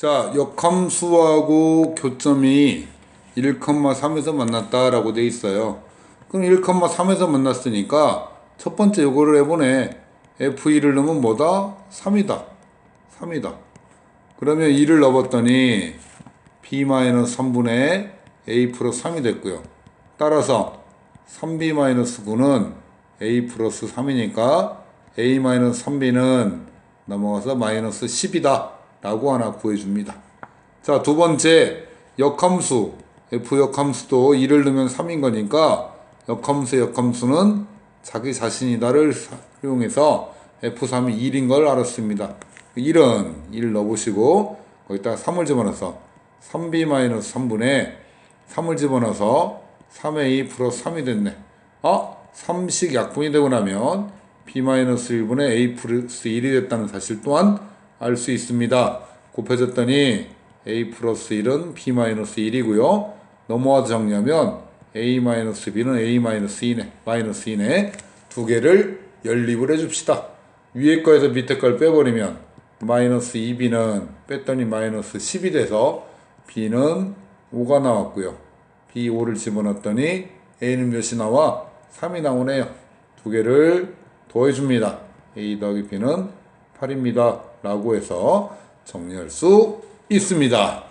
자, 역함수하고 교점이 1,3에서 만났다라고 돼 있어요. 그럼 1,3에서 만났으니까 첫 번째 요거를 해보네. F2를 넣으면 뭐다? 3이다. 3이다. 그러면 2를 넣어봤더니 B-3분의 A 플러스 3이 됐고요. 따라서 3B-9는 A 플러스 3이니까 A-3B는 넘어가서 마이너스 10이다. 라고 하나 구해줍니다. 자, 두 번째, 역함수. F 역함수도 2를 넣으면 3인 거니까 역함수 역함수는 자기 자신이다를 활용해서 F3이 1인 걸 알았습니다. 1은 1 넣어보시고 거기다 3을 집어넣어서 3B-3분의 3을 집어넣어서 3A 플러스 3이 됐네. 아, 3식 약분이 되고 나면 B-1분의 A 플러스 1이 됐다는 사실 또한 알 수 있습니다. 곱해졌더니 A 플러스 1은 B-1이고요. 넘어와서 정리하면 A-B는 A-2네. 마이너스 2네. 두 개를 연립을 해줍시다. 위에 거에서 밑에 걸 빼버리면 마이너스 2B는 뺐더니 마이너스 10이 돼서 B는 5가 나왔고요. B 5를 집어넣었더니 A는 몇이 나와? 3이 나오네요. 두 개를 더해줍니다. A 더하기 B는 8입니다. 라고 해서 정리할 수 있습니다.